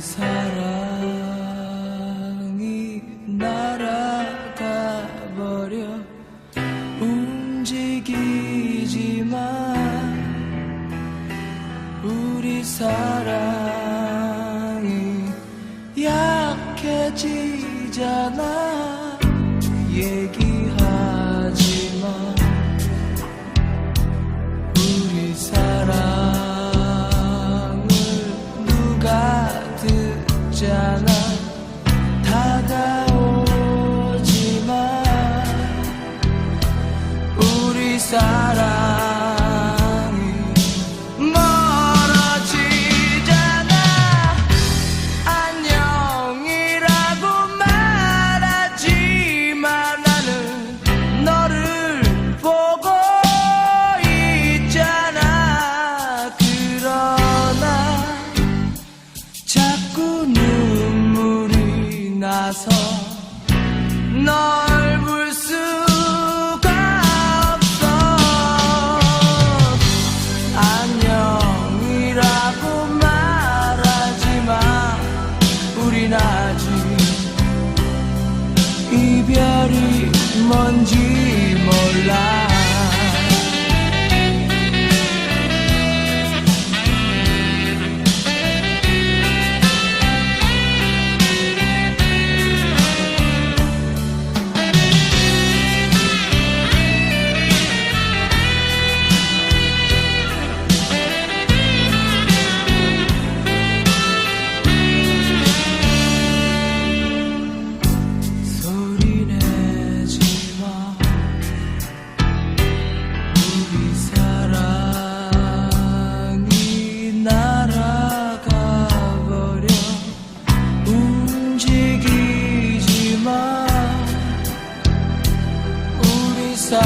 사랑이 날아가 버려 움직이지만 우리 사랑이 약해지잖아. 얘기 나서 널 볼 수가 없어. 안녕이라고 말하지마 우린 아직 이별이 뭔지 몰라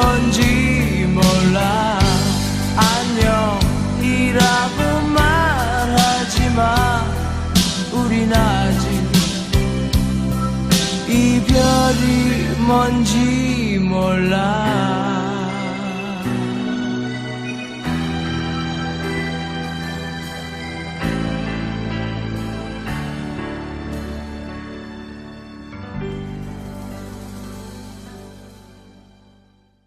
뭔지 몰라. 안녕이라고 말하지마 우린 아직 이별이 뭔지 몰라